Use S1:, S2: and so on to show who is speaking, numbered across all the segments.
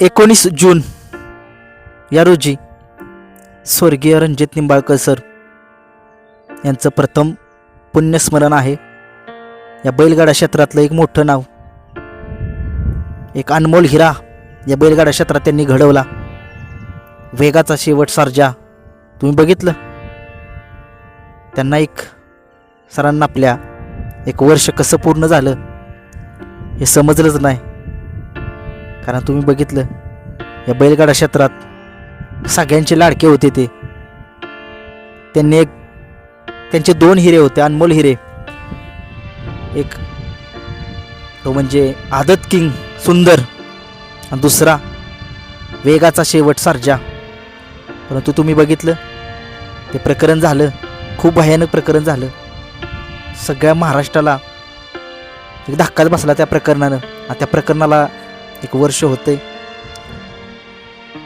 S1: एकोणीस जून या रोजी स्वर्गीय रणजित निंबाळकर सर यांचं प्रथम पुण्यस्मरण आहे. या बैलगाडा क्षेत्रातलं एक मोठं नाव एक अनमोल हिरा या बैलगाडा क्षेत्रात त्यांनी घडवला. वेगाचा शेवट सारजा तुम्ही बघितलं? त्यांना एक सरांना आपल्या एक वर्ष कसं पूर्ण झालं हे समजलंच नाही. कारण तुम्ही बघितलं या बैलगाडा क्षेत्रात सगळ्यांचे लाडके होते ते. त्यांनी एक त्यांचे दोन हिरे होते अनमोल हिरे. एक तो म्हणजे आदत किंग सुंदर आणि दुसरा वेगाचा शेवट सारजा. परंतु तुम्ही बघितलं ते प्रकरण झालं खूप भयानक प्रकरण झालं. सगळ्या महाराष्ट्राला एक धक्काच बसला त्या प्रकरणानं आणि त्या प्रकरणाला एक वर्ष होते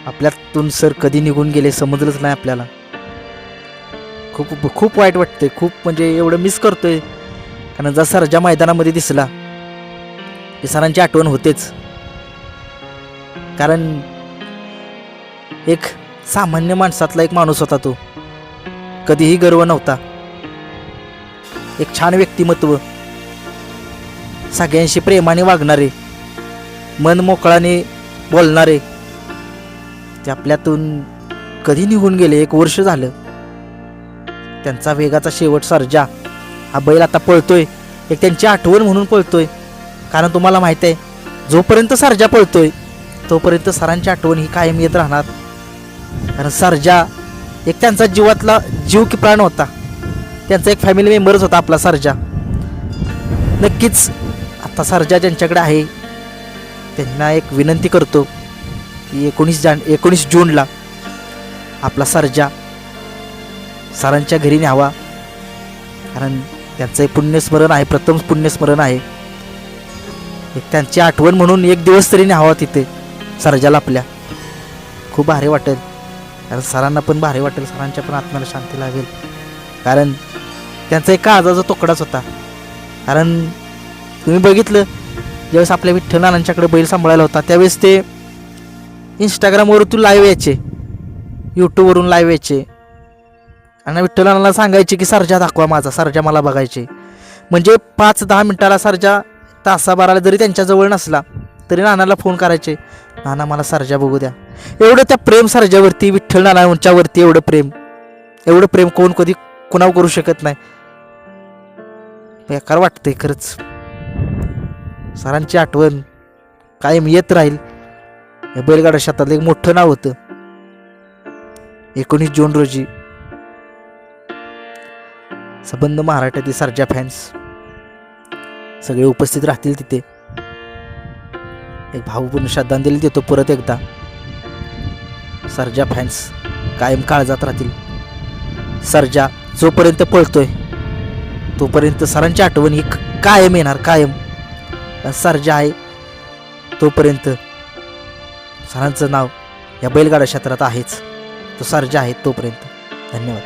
S1: आपल्यातून सर कधी निघून गेले समजलंच नाही आपल्याला. खूप खूप वाईट वाटते खूप म्हणजे एवढं मिस करतोय. कारण जर सरजा मैदानामध्ये दिसला हे सरांची आठवण होतेच. कारण एक सामान्य माणसातला एक माणूस होता तो. कधीही गर्व नव्हता. एक छान व्यक्तिमत्व. सगळ्यांशी प्रेमाने वागणारे. मन मोकळाने बोलणारे. ते आपल्यातून कधी निघून गेले? एक वर्ष झालं. त्यांचा वेगाचा शेवट सर्जा. हा बैल आता पळतोय. एक त्यांची आठवण म्हणून पळतोय. कारण तुम्हाला माहीत आहे जोपर्यंत सर्जा पळतोय तोपर्यंत सरांची आठवण ही कायम येत राहणार. कारण सर्जा एक त्यांचा जीवातला जीव की प्राण होता. त्यांचा एक फॅमिली मेंबरच होता आपला सर्जा. नक्कीच आता सर्जा ज्यांच्याकडे आहे त्यांना एक विनंती करतो की एकोणीस जान एकोणीस जूनला आपला सर्जा सरांच्या घरी न्यावा. कारण त्यांचं पुण्यस्मरण आहे प्रथम पुण्यस्मरण आहे. एक त्यांची आठवण म्हणून एक दिवस तरी न्यावा तिथे सर्जाला आपल्या. खूप भारी वाटेल. कारण सरांना पण भारी वाटेल सरांच्या पण आत्म्याला शांती लागेल. कारण त्यांचा एका आजाचा तुकडाच होता. कारण तुम्ही बघितलं ज्यावेळेस आपल्या विठ्ठल नानांच्याकडे बैल सांभाळायला होता त्यावेळेस ते इंस्टाग्रामवरतून लाईव्ह यायचे. यूट्यूबवरून लाईव्ह यायचे. आणि विठ्ठल नानाला सांगायचे की सरजा दाखवा माझा सरजा मला बघायचे. म्हणजे पाच दहा मिनटाला सरजा तासाबाराला जरी त्यांच्याजवळ नसला तरी नानाला फोन करायचे नाना मला सरजा बघू द्या. एवढं त्या प्रेम सरजावरती विठ्ठल नानांच्यावरती एवढं प्रेम. एवढं प्रेम कोण कधी कुणावर करू शकत नाही. बेकार वाटतंय खरंच. सरांची आठवण कायम येत राहील. या बैलगाडा शेतातलं एक मोठं नाव होतं. एकोणीस जून रोजी संबंध महाराष्ट्रातील सर्जा फॅन्स सगळे उपस्थित राहतील तिथे. एक भावपूर्ण श्रद्धांजली देतो परत एकदा. सर्जा फॅन्स कायम काळजात राहतील. सर्जा जोपर्यंत पळतोय तोपर्यंत सरांची आठवण ही कायम येणार कायम. सर्जा आहे. तोपर्यंत सरांचं नाव या बैलगाडा क्षेत्रात आहेच. तो सर्जा आहे तोपर्यंत. धन्यवाद.